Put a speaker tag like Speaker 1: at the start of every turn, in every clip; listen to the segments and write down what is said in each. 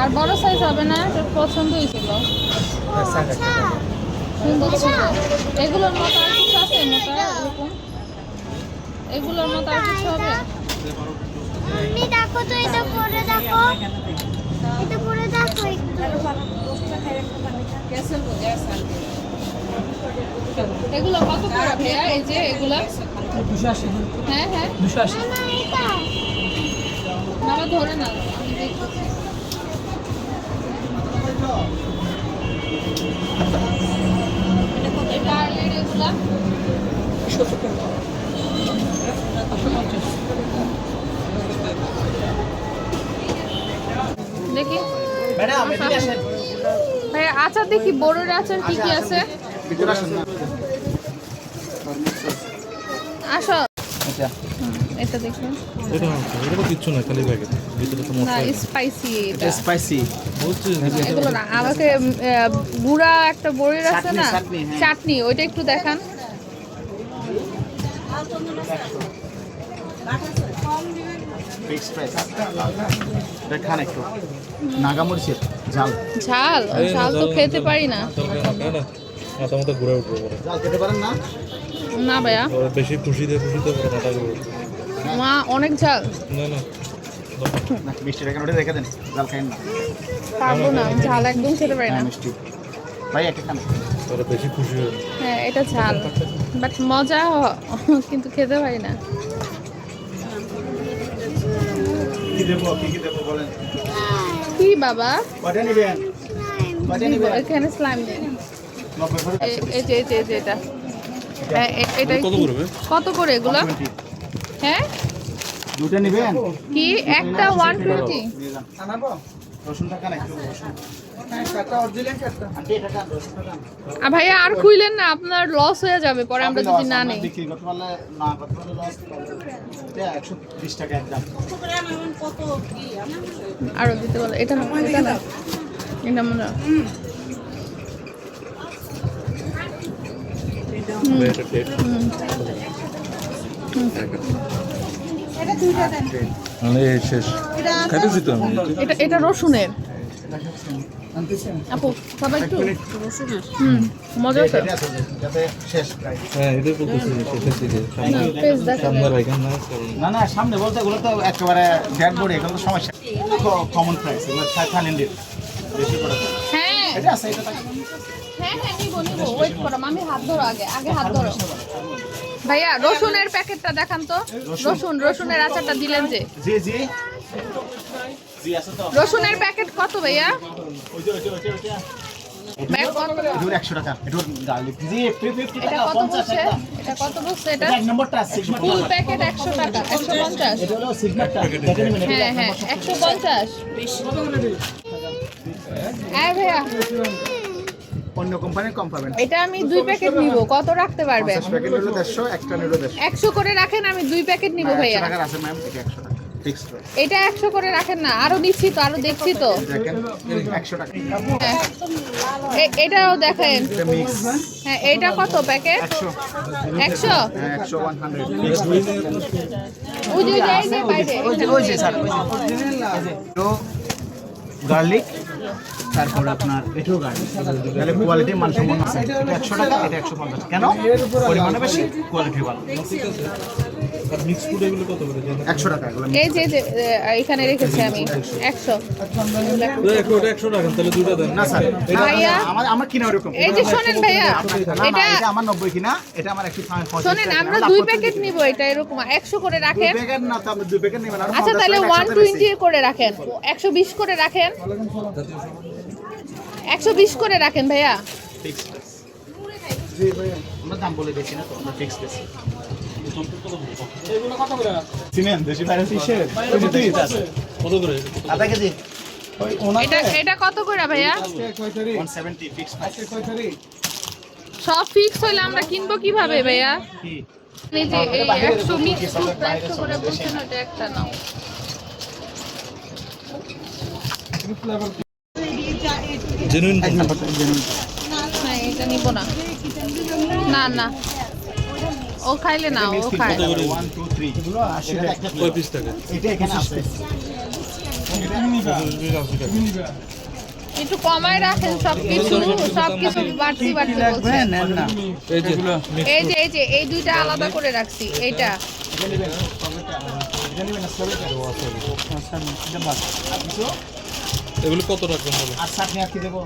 Speaker 1: আর বড় সাইজ হবে না তোর পছন্দ হয়েছিল
Speaker 2: এর সাইজ একটা হবে।
Speaker 1: সুন্দর ছিল। এগুলোর মতো আর কিছু আছে? মোটা এগুলোর মতো আর কিছু হবে?
Speaker 3: দেখো তো, এটা পরে দেখো। এটা পরে দেখো একটু।
Speaker 1: এগুলো কত করে ভাইয়া? এই যে এগুলো? হ্যাঁ হ্যাঁ।
Speaker 3: মামা এটা
Speaker 1: বাবা ধরে না দেখি। ভাই আচার দেখি বড়ের আচার কি কি আছে?
Speaker 2: ভিতরে আসেন। না
Speaker 1: আসো
Speaker 2: আচ্ছা
Speaker 1: এটা দেখুন
Speaker 4: এটা এটা তো কিচ্ছু না খালি প্যাকেট ভিতরে তো
Speaker 1: না স্পাইসি এটা
Speaker 2: স্পাইসি
Speaker 1: এগুলো না আমাকে গুড়া একটা বড়ির আছে
Speaker 2: চাটনি,
Speaker 1: না
Speaker 2: চাটনি, হ্যাঁ।
Speaker 1: ওইটা একটু দেখান
Speaker 2: নাগামরিচের ঝাল
Speaker 1: ঝাল ঝাল তো খেতে পারি না
Speaker 4: মাথা মাথা ঘুরে উঠবে পরে
Speaker 2: ঝাল খেতে পারেন না
Speaker 1: না ভাইয়া।
Speaker 4: বেশি খুশিতে খুশিতে উঠবে।
Speaker 1: মা অনেক ঝাল।
Speaker 4: না না।
Speaker 2: না মিষ্টি রেখে দেন ঝাল খাইন না।
Speaker 1: পারব না ঝাল একদম খেতে পারি না।
Speaker 2: হ্যাঁ মিষ্টি। ভাই একটা খান।
Speaker 4: ওরা বেশি খুশি হয়ে
Speaker 1: হ্যাঁ এটা ঝাল। বাট মজা কিন্তু খেতে পারি না।
Speaker 2: কি দেবো কি কি দেবো বলেন।
Speaker 1: কি বাবা?
Speaker 2: কটা নেবেন। কটা নেবেন।
Speaker 1: এখানে স্লাইম নেই। এই যে এই যে এটা। এটা
Speaker 4: কত
Speaker 1: কি- কত করে এগুলো? হ্যাঁ?
Speaker 2: দুটো নেবেন?
Speaker 1: কি? একটা ওয়ান টোয়েন্টি
Speaker 2: নিয়ে যান। আনাবো?
Speaker 1: আর ভাইয়া আর খুইলেন না আপনার লস হয়ে যাবে পরে আমরা যদি না নেই। আরও দিতে বলো এটা না এটা না। এটা মনে
Speaker 4: শেষ। খাইতেছি তো আমি।
Speaker 1: এটা এটা রসুনের। আপু সবাই একটু হুম মজা
Speaker 2: আছে যাতে শেষ প্রায়
Speaker 4: হ্যাঁ এটাই বলতেছি শেষের দিকে সামনে
Speaker 1: পেজ দেখা।
Speaker 4: সামনে রাখেন না?
Speaker 2: না না সামনে বলতে এগুলো তো একেবারে ড্যাড বডি এগুলো সমস্যা। কমন প্রাইস এগুলো থাইল্যান্ডের বেশি করে
Speaker 1: হ্যাঁ
Speaker 2: এটা আছে এটা
Speaker 1: হ্যাঁ হ্যাঁ নিবো নিবো। ওয়েট করো আমি হাত ধরো আগে আগে হাত ধরো। ভাইয়া রসুনের প্যাকেটটা দেখান তো। রসুন। রসুনের আচারটা দিলেন যে।
Speaker 2: জি জি। জি আছে তো।
Speaker 1: রসুনের প্যাকেট কত ভাইয়া?
Speaker 2: একশো পঞ্চাশ
Speaker 1: হ্যাঁ হ্যাঁ হ্যাঁ ভাইয়া।
Speaker 2: অন্য কোম্পানির কম পাবেন।
Speaker 1: এটা আমি দুই প্যাকেট নিব। কত রাখতে পারবেন
Speaker 2: পঞ্চাশ প্যাকেট হলো দেড়শো একটা নিলো দেড়শো।
Speaker 1: একশো করে রাখেন আমি দুই প্যাকেট নিব ভাইয়া।
Speaker 2: টাকার আছে ম্যাম এটা একশো টাকা ফিক্স
Speaker 1: এটা একশো করে রাখেন না আরও দিচ্ছি তো আরও দেখছি তো।
Speaker 2: দেখেন একশো টাকা।
Speaker 1: হ্যাঁ। এটাও দেখেন। হ্যাঁ এটা কত প্যাকেট?
Speaker 2: একশো।
Speaker 1: একশো?
Speaker 2: হ্যাঁ একশো ওয়ান হান্ড্রেড
Speaker 1: ওই যে ওই যে বাইরে।
Speaker 2: ওই যে ওই যে স্যার তো গার্লিক তারপর আপনার এটাও গার্লিক তাহলে কোয়ালিটি মানসম্পন্ন আছে। এটা একশো টাকা এটা একশো পঞ্চাশ। কেন? পরিমাণে বেশি কোয়ালিটি ভালো।
Speaker 4: আর মিক্স ফুড এগুলো কত করে জানেন
Speaker 2: একশো টাকা
Speaker 1: এই যে যে, এখানে রেখেছি আমি। একশো।
Speaker 4: একশো ওটা তাহলে দুটো দেন।
Speaker 2: না স্যার
Speaker 1: ভাইয়া।
Speaker 2: আমার আমার কিনা ওরকম।
Speaker 1: এই যে শোনেন ভাইয়া
Speaker 2: না না
Speaker 1: এটা
Speaker 2: এটা আমার নব্বই কিনা। এটা আমার একশো পঁয়ত্রিশ
Speaker 1: শোনেন আমরা দুই প্যাকেট নিব এটা এরকম। একশো করে রাখেন।
Speaker 2: প্যাকেট না তো দুই প্যাকেট নেবেন।
Speaker 1: আচ্ছা তাহলে ওয়ান টোয়েন্টি করে রাখেন। একশো বিশ করে রাখেন। একশো বিশ করে রাখেন ভাইয়া।
Speaker 2: আমরা দাম বলে দিয়েছি না তো আমরা ফিক্স পেয়েছি চিনেন দেশি ভাইরাস হিসেবে
Speaker 4: কত করে?
Speaker 2: আধা কেজি।
Speaker 1: এটা এটা কত করে ভাইয়া? সব ফিক্স হইলে আমরা কিনবো কীভাবে ভাইয়া? এই যে এই একশো মিক্স করে বলছেন ওটা একটা নাও।
Speaker 4: জেনুইন
Speaker 2: এক নাম্বার জেনুইন
Speaker 1: হ্যাঁ এটা নিব না না না ও খাইলে না ও খায়
Speaker 2: ওয়ান টু থ্রি এগুলো আশি টাকা
Speaker 4: কয় পিস টাকা
Speaker 2: এটা এখানে আছে
Speaker 1: একটু কমায় রাখেন সবকিছু সবকিছু বাড়তি বাড়তি
Speaker 4: এই যে
Speaker 1: এই যে এই যে এই দুইটা আলাদা করে রাখছি এইটা
Speaker 4: এগুলো কত রাখবেন বলো?
Speaker 2: আর চাটনি আর কি দেবো?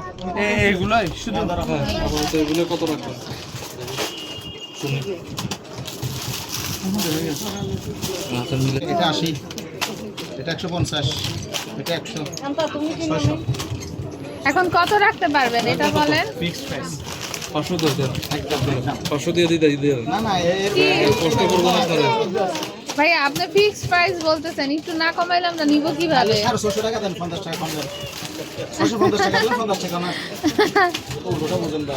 Speaker 5: এগুলাই শুধু।
Speaker 4: হ্যাঁ আপাতত এগুলো কত রাখবেন? শুনি আচ্ছা
Speaker 2: এটা আশি। এটা একশো পঞ্চাশ। এটা একশো।
Speaker 1: এখন কত রাখতে পারবেন? এটা বলেন।
Speaker 2: ফিক্সড প্রাইস
Speaker 4: পাঁচশো দিয়ে দিয়ে
Speaker 2: না না এর
Speaker 4: কষ্ট করব না আপনারা
Speaker 1: ভাই আপনি ফিক্সড প্রাইস বলতেছেন একটু না কমাইলাম না নিব কীভাবে?
Speaker 2: আরও ছশো টাকা দেন পঞ্চাশ টাকা কম দেন। ছশো পঞ্চাশ টাকা দিলে পঞ্চাশ টাকা না ও ওটা বুঝেন দা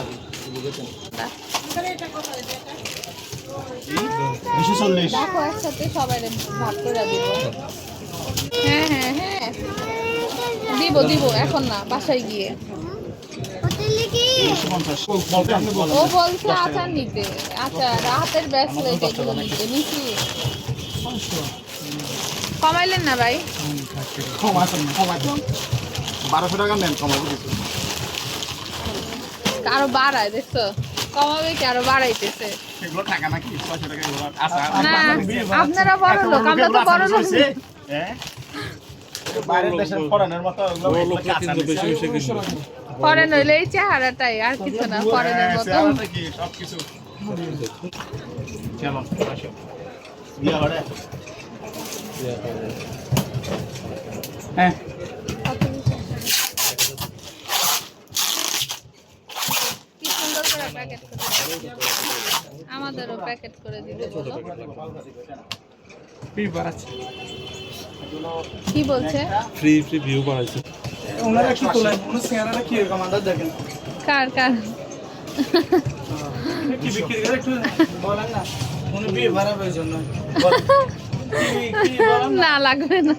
Speaker 2: বুঝেছেন। দুশো চল্লিশ।
Speaker 1: দেখো একসাথে সবাই ভাগ করে দিব। হ্যাঁ হ্যাঁ হ্যাঁ। দিব দিব এখন না বাসায় গিয়ে। ও বলছে আচার নিতে। আচার হাতের ব্যাসলেট এগুলো নিতে নিছি কমাইলেন না ভাই?
Speaker 2: বারোশো টাকা নেন কমাবো
Speaker 1: আরও বাড়ায় দেখছ আপনারা তো বড় লোক।
Speaker 2: হ্যাঁ
Speaker 1: হইলে এই চেহারাটাই আর কিছু না ফরেনের
Speaker 2: হ্যাঁ,
Speaker 1: মতো
Speaker 2: হ্যাঁ
Speaker 1: কি সুন্দর করে প্যাকেট করে দিল। আমাদেরও প্যাকেট করে দিতে বলো।
Speaker 5: ফ্রি বাড়াচ্ছে।
Speaker 1: কি বলছে?
Speaker 4: ফ্রি ফ্রি ভিউ বাড়াইছে।
Speaker 5: ওনারা একটু তোলেন ওনার চেহারাটা কি এরকম? আন্দাজ দেখেন।
Speaker 1: কার কার?
Speaker 5: কি বিক্রি করে একটু বলেন না।
Speaker 1: না লাগবে না।